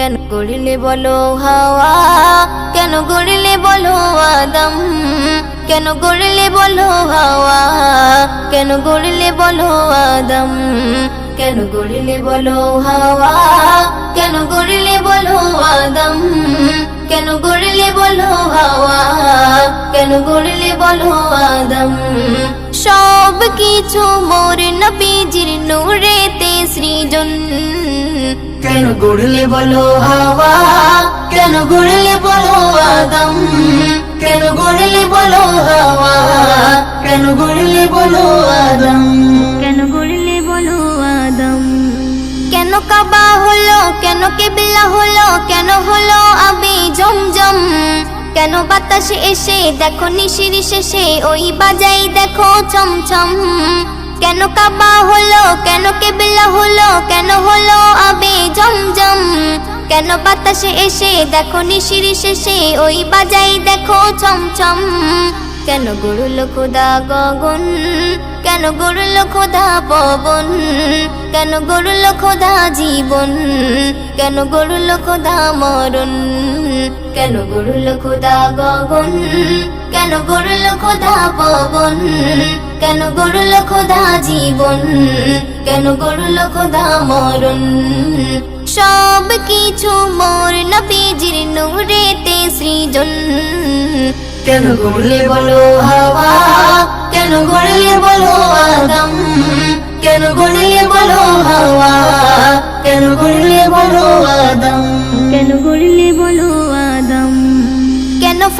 কেন গড়িলে বলো হাওয়া? কেন গড়িলে বলো আদম? কেন গড়িলে বলো হাওয়া? কেন গড়লে বলো আদম? কেন গড়িলে বলো হাওয়া? কেন গড়িলে বলো আদম? কেন গড়িলে বলো হাওয়া? কেন গড়লে বলো আদম? সব কিছু মোর নবীজির নূরেতে সৃজন। কেন গড়লে বলো হাওয়া? কেন গড়লে বলো আদম কেন গড়লে বলো হাওয়া? কেন গড়লে বলো আদম কেন গড়লে বলো আদম কেন কাবা হলো? কেন কেবলা হলো? কেন হলো আবে জমজম? কেন বাতাসে এসে দেখো নিশির শেষে? ওই বাজাই দেখো চমচম। কেন কাবা হলো, কেন কেবলা হলো, কেন হলো আবে জমজম? কেন বাতাসে এসে দেখো নিশির শেষে, ওই বাজাই দেখো চমচম? কেন গড়ল খোদা গগন? কেন গড়ল খোদা পবন? কেন গড়ল খোদা জীবন? কেন গড়ল খোদা মরণ? কেন গড়ল খোদা গগন? কেন গড়ল খোদা পবন? কেন গড়ল খোদা জীবন? কেন গড়ল খোদা মরণ? সব কিছু মোর নবীজির নূরেতে সৃজন। কেন গড়লে বলো হাওয়া? কেন গড়লে বলো আদম কেন গড়লে বলো হাওয়া? কেন গড়লে বলো আদম? কেন গড়লে বলো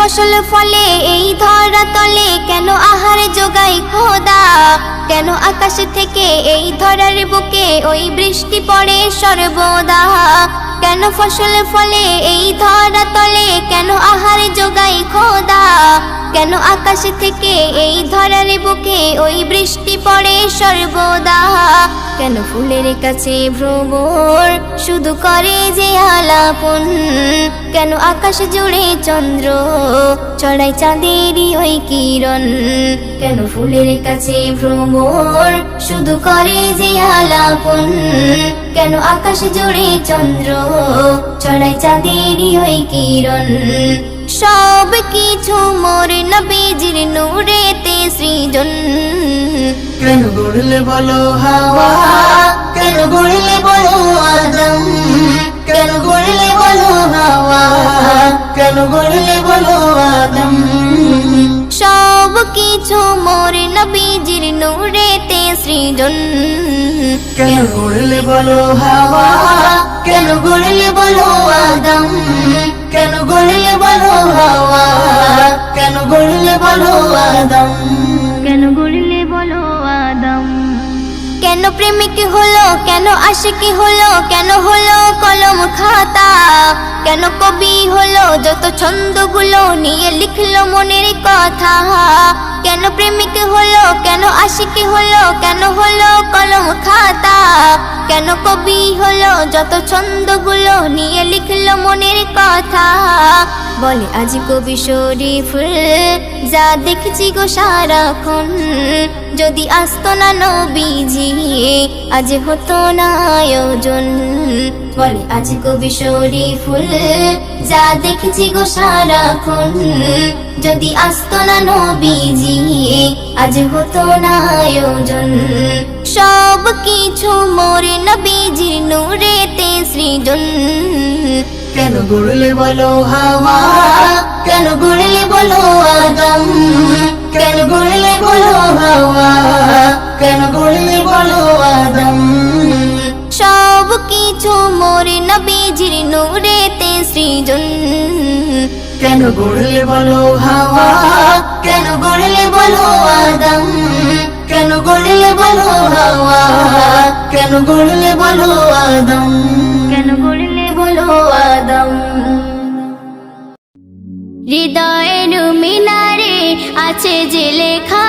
ফসল ফলে, এই ধরা তলে কেন আহার যোগাই খোদা? কেন আকাশ থেকে এই ধরার বুকে ওই বৃষ্টি পড়ে সর্বদা? কেন ফসল ফলে, এই ধরা তলে কেন আহার যোগাই খোদা? কেন আকাশ থেকে এই ধরার বুকে ওই বৃষ্টি পড়ে সর্বদা? কেন ফুলের কাছে ভ্রমর শুধু করে যে আলাপন? কেন আকাশ জুড়ে চন্দ্র চড়াই চাঁদেরই ওই কিরণ? কেন ফুলের কাছে ভ্রমর শুধু করে যে আলাপন? কেন আকাশ জুড়ে চন্দ্র চড়াই চাঁদেরই ওই কিরণ? সব কিছু মোর নবীজির নূরেতে সৃজন। কেন গড়লে বলো হাওয়া? কেন গড়লে বলো আদম? কেন গড়লে বলো হাওয়া? কেন গড়লে বলো আদম? সব কিছু মোর নবীজির নূরেতে সৃজন। কেন গড়লে বলো হাওয়া? কেন গড়লে বলো আদম? কেন গড়লে বলো হাওয়া? কেন গড়লে বলো আদম? কেন গড়লে বলো আদম? কেন প্রেমিক হলো? কেন আশিকি হলো? কেন হলো কলম খাতা? কেন কবি হলো? যত ছন্দগুলো নিয়ে লিখলো মনের কথা। কেন প্রেমিক হলো? কেন আশিকি হলো? কেন হলো কলম খাতা? কেন কবি হলো? যত ছন্দগুলো নিয়ে লিখলো মনের কথা। বলে, আজ কবি শরীফ, যা দেখছি গো সারাক্ষণ, যদি আসতো না নবীজি, আজ হতো না আয়োজন। বলে, আজ কবি শরীফুল যা দেখছি গো সারাক্ষণ, যদি আসতো না নবীজি, আজ হতো না আয়োজন। সব কিছু মোর নবীজির নূরেতে সৃজন। কেন গড়লে বলো হাওয়া? কেন গড়লে বলো আদম? কেন গড়লে বলো হাওয়া? কেন গড়লে বলো আদম? সব কিছু মোর নবীজির নূরেতে সৃজন। কেন গড়লে বলো হাওয়া? কেন গড়লে বলো আদম? কেন গড়লে বলো হাওয়া? কেন গড়লে বলো আদম? আদম হৃদয়ের মিনারে আছে যে লেখা।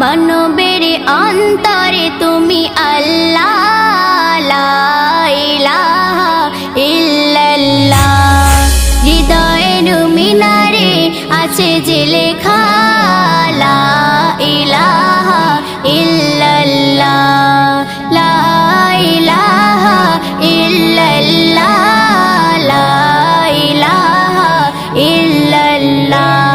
মানবের অন্তরে তুমি আল্লাহ হৃদয়ের মিনারে আছে যে লেখা ইল্লাল্লাহ, লা ইলাহা ইল্লাল্লাহ, লা ইলাহা ইল্লাল্লাহ।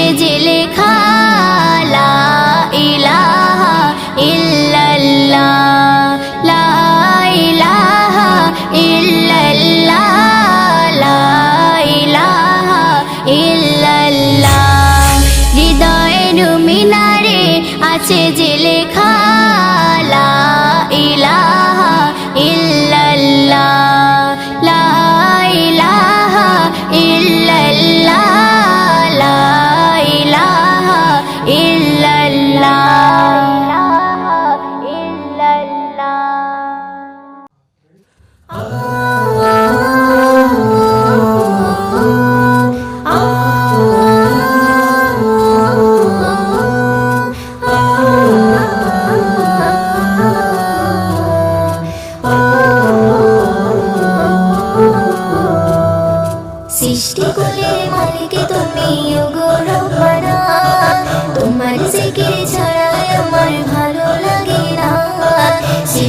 আছে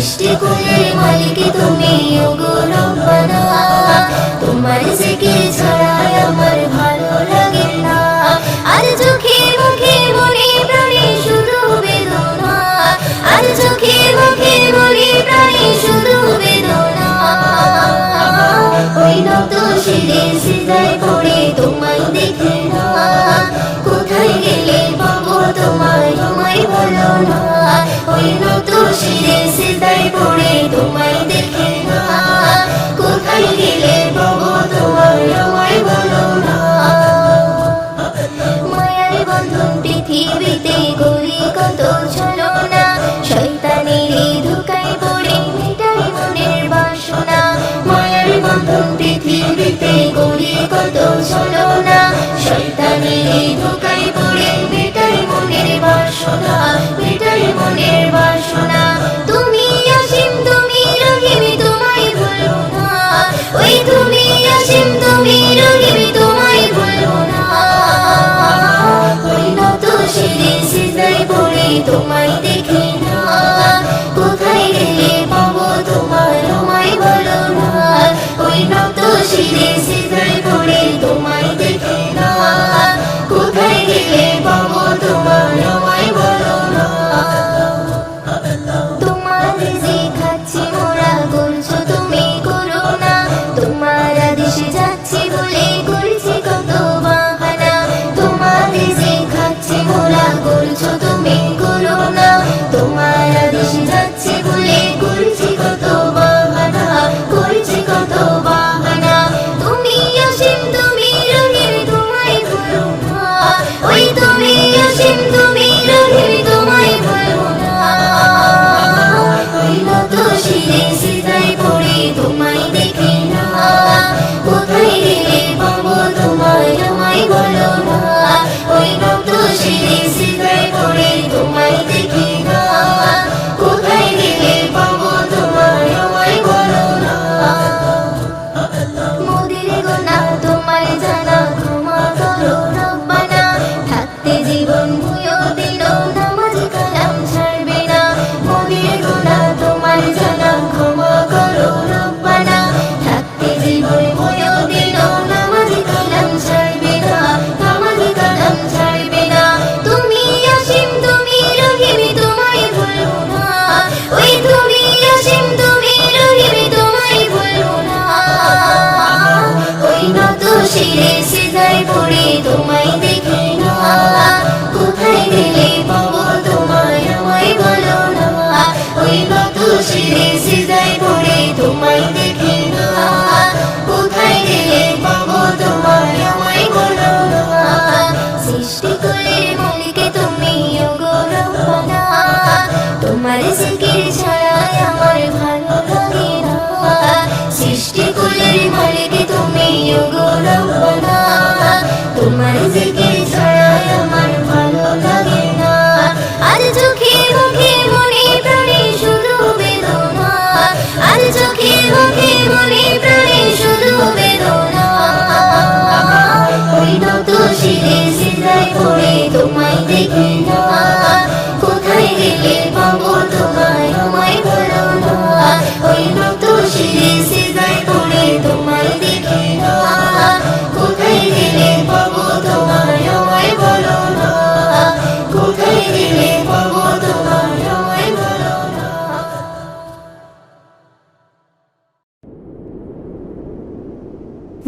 সৃষ্টি কুলের মালিক তুমি তোমার জিকির ছাড়া আমার ভালো লাগে কোথায় গেলে তোমায় তোমায় বলো না। নত শিরে সিজায় পড়ে, তোমায় দেখে না। কোথায় গেলে পাবো তোমায় তোমায় বলো না। মায়ার মনের বাসনা। মেটাই মনের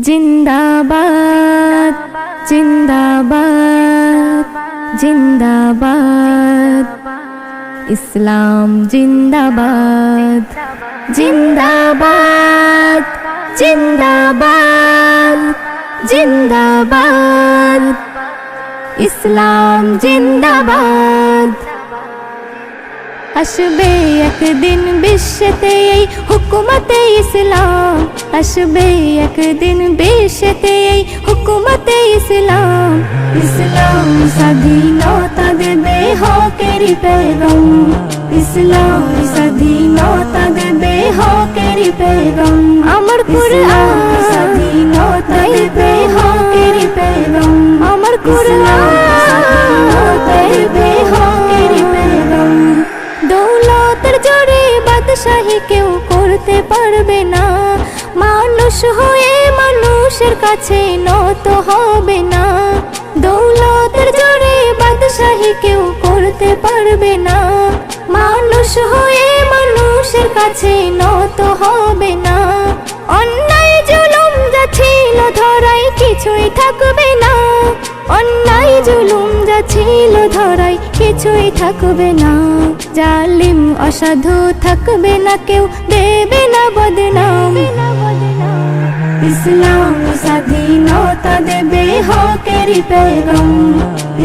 জিন্দাবাদ জিন্দাবাদ জিন্দাবাদ। ইসলাম জিন্দাবাদ জিন্দাবাদ জিন্দাবাদ জিন্দাবাদ। ইসলাম জিন্দাবাদ। আসবে একদিন বিশ্বতে এই হুকুমতে ইসলাম। আসবে একদিন বিশ্বতে এই হুকুমতে ইসলাম। ইসলাম স্বাধীনতা দেবে হকেরি পেগম ইসলাম স্বাধীনতা দেবে হকেরি পেগম আমার কুরআন স্বাধীনতা দেবে হকেরি পেগম আমার কুরআন দেবে বাদশাহী কেউ করতে পারবে না। মানুষ হয়ে মানুষের কাছে নত হবে না। দৌলতের জোরে বাদশাহী কেউ করতে পারবে না। মানুষ হয়ে মানুষের কাছে নত হবে না। অন্যায় জুলুম যা ছিল ধরাই কিছুই থাকবে জুলুম যা ছিল ধরাই কিছুই থাকবে না। জালিম অসাধু থাকবে না কেউ দেবে না বদনাম। ইসলাম স্বাধীনতা দেবে হকেরি পেগম।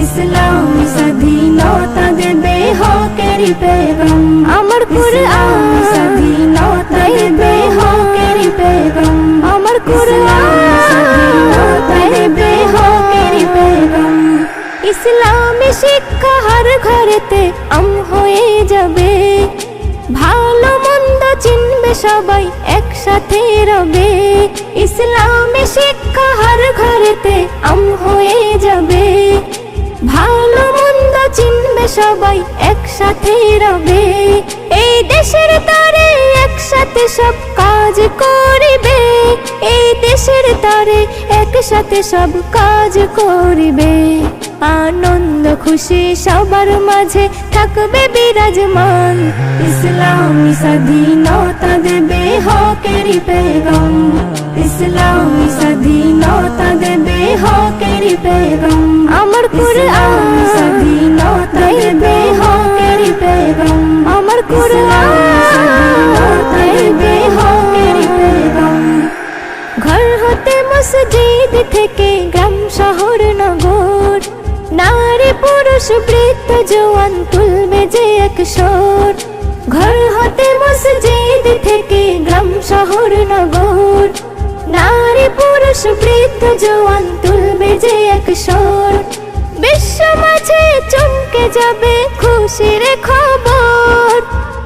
ইসলাম স্বাধীনতা দেবে হকেরি পেগম। আমার কুরআন স্বাধীনতা দেবে হকেরি পেগম। আমার কুরআন স্বাধীনতা দেবে ইসলামী শিক্ষা হার ঘরেতে আম হয়ে যাবে। ভালো মন্দ চিনবে সবাই, একসাথে রবে। ইসলামী শিক্ষা হার ঘরেতে আম হয়ে যাবে। ভালো মন্দ চিনবে সবাই, একসাথে রবে। এই দেশের তারে একসাথে সব কাজ করিবে। এই দেশের তারে একসাথে সব কাজ করিবে। আনন্দ, খুশি সবার মাঝে থাকবে বিরাজমান। ইসলামী স্বাধীনতা দেবে হকেরি পেগম। ইসলামী স্বাধীনতা দেবে হকেরি পেগম। আমার কুরআন বৃদ্ধ জওয়ান তুলবে যে এক স্বর ঘর হতে মসজিদ থেকে গ্রাম শহর নগর। নারী পুরুষ বৃদ্ধ জওয়ান তুলবে যে এক স্বর বিশ্ব মাঝে চমকে যাবে খুশির খবর।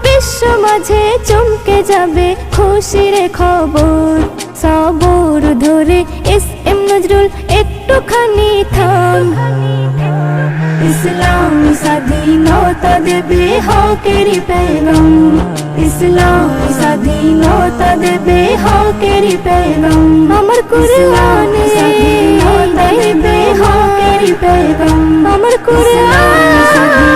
বিশ্ব মাঝে চমকে যাবে খুশির খবর। সবর ধরে এস এম নজরুল, একটুখানি থাম। ইসলাম স্বাধীনতা দেবে হকেরি পেগম। ইসলাম স্বাধীনতা দেবে হকেরি পেগম। আমার কুরআনে স্বাধীনতা দেবে হকেরি পেগম। আমার কুরআন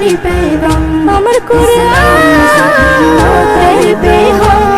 হকের পেগম আমার কোরআন স্বাধীনতা দেবে হকের পেগম